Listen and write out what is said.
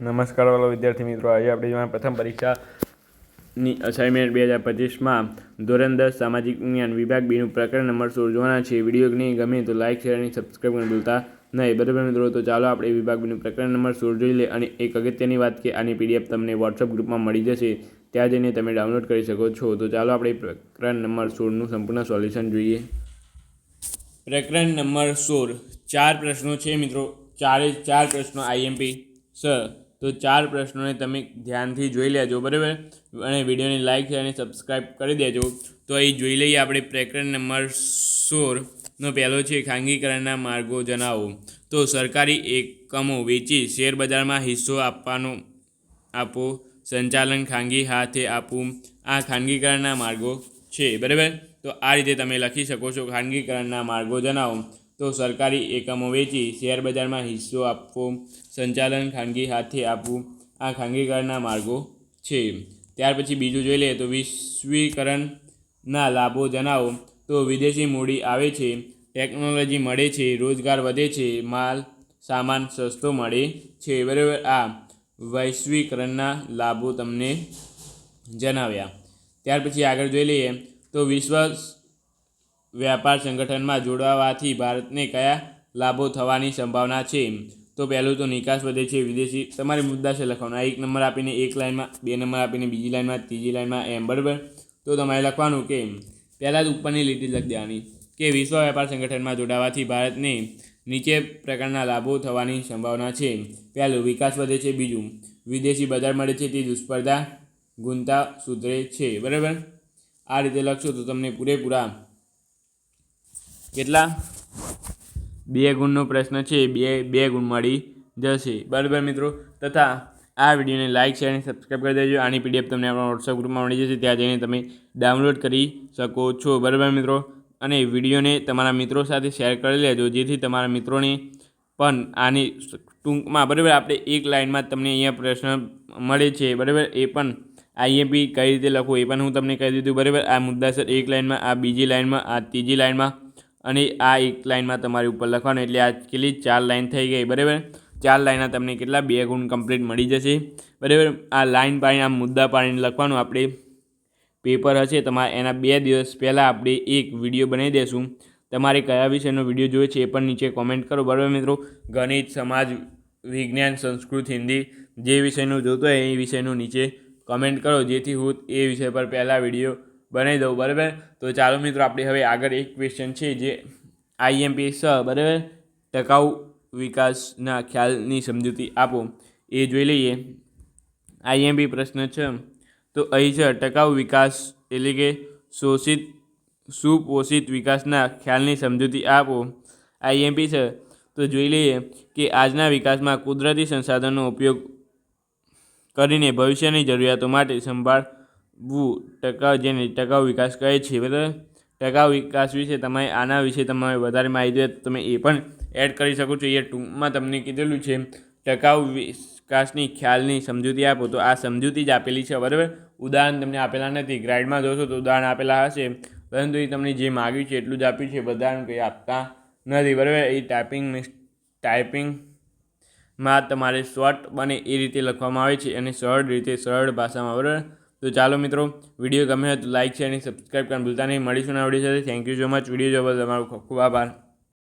નમસ્કાર વાલો વિદ્યાર્થી મિત્રો, આજે આપણે જોવાના પ્રથમ પરીક્ષાની અસાઇનમેન્ટ બે હજાર પચીસમાં ધોરણ દસ સામાજિક વિજ્ઞાન વિભાગ બીનું પ્રકરણ નંબર સોળ જોવાના છે. વિડીયોની ગમે તો લાઇક શેર અને સબસ્ક્રાઈબ કરીને ભૂલતા નહીં. બરાબર મિત્રો, તો ચાલો આપણે વિભાગ બીનું પ્રકરણ નંબર સોળ જોઈ લે અને એક અગત્યની વાત કે આની પીડીએફ તમને વોટ્સઅપ ગ્રુપમાં મળી જશે. ત્યાં જઈને તમે ડાઉનલોડ કરી શકો છો. તો ચાલો આપણે પ્રકરણ નંબર સોળનું સંપૂર્ણ સોલ્યુશન જોઈએ. પ્રકરણ નંબર સોળ, ચાર પ્રશ્નો છે મિત્રો. ચારે ચાર પ્રશ્નો આઈએમપી સર તો ચાર પ્રશ્નોને તમે ધ્યાનથી જોઈ લેજો, બરાબર? અને વિડીયોને લાઇક અને સબસ્ક્રાઈબ કરી દેજો. તો અહીં જોઈ લઈએ આપણે પ્રકરણ નંબર સોળનો પહેલો છે, ખાનગીકરણના માર્ગો જણાવો. તો સરકારી એકમો વેચી શેરબજારમાં હિસ્સો આપવાનો આપો, સંચાલન ખાનગી હાથે આપવું, આ ખાનગીકરણના માર્ગો છે, બરાબર? તો આ રીતે તમે લખી શકો છો ખાનગીકરણના માર્ગો જણાવો. તો સરકારી એકમો વેચી શેરબજારમાં હિસ્સો આપવો, સંચાલન ખાનગી હાથે આપવું, આ ખાનગીકરણના માર્ગો છે. ત્યાર પછી બીજું જોઈ લઈએ તો વિશ્વીકરણના લાભો જણાવો. તો વિદેશી મૂડી આવે છે, ટેકનોલોજી મળે છે, રોજગાર વધે છે, માલ, સામાન સસ્તો મળે છે. બરાબર, આ વૈશ્વિકરણના લાભો તમને જણાવ્યા. ત્યાર પછી આગળ જોઈ લઈએ તો વિશ્વ વ્યાપાર સંગઠનમાં જોડાવાથી ભારતને કયા લાભો થવાની સંભાવના છે? તો પહેલું તો નિકાસ વધે છે વિદેશી. તમારે મુદ્દા છે લખવાનો. એક નંબર આપીને એક લાઇનમાં, બે નંબર આપીને બીજી લાઇનમાં, ત્રીજી લાઇનમાં, એમ, બરાબર? તો તમારે લખવાનું કે પહેલાં જ ઉપરની લીટી લખી દેવાની કે વિશ્વ વેપાર સંગઠનમાં જોડાવાથી ભારતને નીચે પ્રકારના લાભો થવાની સંભાવના છે. પહેલું, વિકાસ વધે છે. બીજું, વિદેશી બજાર મળે છે. તે દુષ્પર્ધા ગુણતા સુધરે છે. બરાબર? આ રીતે લખશો તો તમને પૂરેપૂરા કેટલા? બે ગુણનો પ્રશ્ન છે, બે બે ગુણ મળી જશે. બરાબર મિત્રો? તથા આ વિડીયોને લાઇક શેર અને સબસ્ક્રાઈબ કરી દેજો. આની પીડીએફ તમને આપણા વોટ્સઅપ ગ્રુપમાં મળી જશે. ત્યાં જઈને તમે ડાઉનલોડ કરી શકો છો. બરાબર મિત્રો? અને વિડીયોને તમારા મિત્રો સાથે શેર કરી લેજો, જેથી તમારા મિત્રોને પણ આની ટૂંકમાં, બરાબર, આપણે એક લાઇનમાં તમને અહીંયા પ્રશ્ન મળે છે. બરાબર? એ પણ આઈએમપી કઈ રીતે લખવું, એ પણ હું તમને કહી દીધું બરાબર? આ મુદ્દાસર એક લાઇનમાં, આ બીજી લાઇનમાં, આ ત્રીજી લાઇનમાં અને આ એક લાઇનમાં તમારી ઉપર લખવાનું, એટલે આ કેટલી ચાર લાઇન થઈ ગઈ, બરાબર? ચાર લાઇનના તમને કેટલા બે ગુણ કમ્પ્લીટ મળી જશે, બરાબર? આ લાઇન પાણી આ મુદ્દા પાડીને લખવાનું આપણે પેપર હશે તમારે એના બે દિવસ પહેલાં આપણે એક વીડિયો બનાવી દઈશું તમારે કયા વિષયનો વીડિયો જોઈએ છે એ પણ નીચે કોમેન્ટ કરો, બરાબર મિત્રો? ગણિત, સમાજ, વિજ્ઞાન, સંસ્કૃત, હિન્દી, જે વિષયનું જોતો હોય એ વિષયનું નીચે કમેન્ટ કરો, જેથી હું એ વિષય પર પહેલાં વીડિયો બનાવી દઉં, બરાબર? તો ચાલો મિત્રો, આપણે હવે આગળ એક ક્વેશ્ચન છે જે આઈએમપી સ, બરાબર? ટકાઉ વિકાસના ખ્યાલની સમજૂતી આપો. એ જોઈ લઈએ. આઈએમપી પ્રશ્ન છે. તો અહીં છે, ટકાઉ વિકાસ એટલે કે શોષિત, સુપોષિત વિકાસના ખ્યાલની સમજૂતી આપો. આઈએમપી છે. તો જોઈ લઈએ કે આજના વિકાસમાં કુદરતી સંસાધનનો ઉપયોગ કરીને ભવિષ્યની જરૂરિયાતો માટે સંભાળવું ટકાઉ જેને ટકાઉ વિકાસ કહે છે, બરાબર? ટકાઉ વિકાસ વિશે તમારે, આના વિશે તમારે વધારે માહિતી હોય તમે એ પણ એડ કરી શકો છો. એ ટૂંકમાં તમને કીધેલું છે, ટકાઉ વિકાસની ખ્યાલની સમજૂતી આપો. તો આ સમજૂતી જ આપેલી છે, બરાબર? ઉદાહરણ તમને આપેલા નથી. ગ્રાઇડમાં જોશો તો ઉદાહરણ આપેલા હશે. પરંતુ એ તમને જે માગ્યું છે એટલું જ આપ્યું છે. બધાનું કંઈ આપતા નથી, બરાબર? એ ટાઈપિંગ ટાઈપિંગમાં તમારે શોર્ટ બને એ રીતે લખવામાં આવે છે અને સરળ રીતે, સરળ ભાષામાં, બરાબર? તો ચાલો મિત્રો, વીડિયો ગમે તો લાઇક છે અને સબસ્ક્રાઈબ કરવાનું ભૂલતા નહીં. મળીશું ના વીડિયો સાથે. Thank you so much video જોવા તમારો ખૂબ આભાર.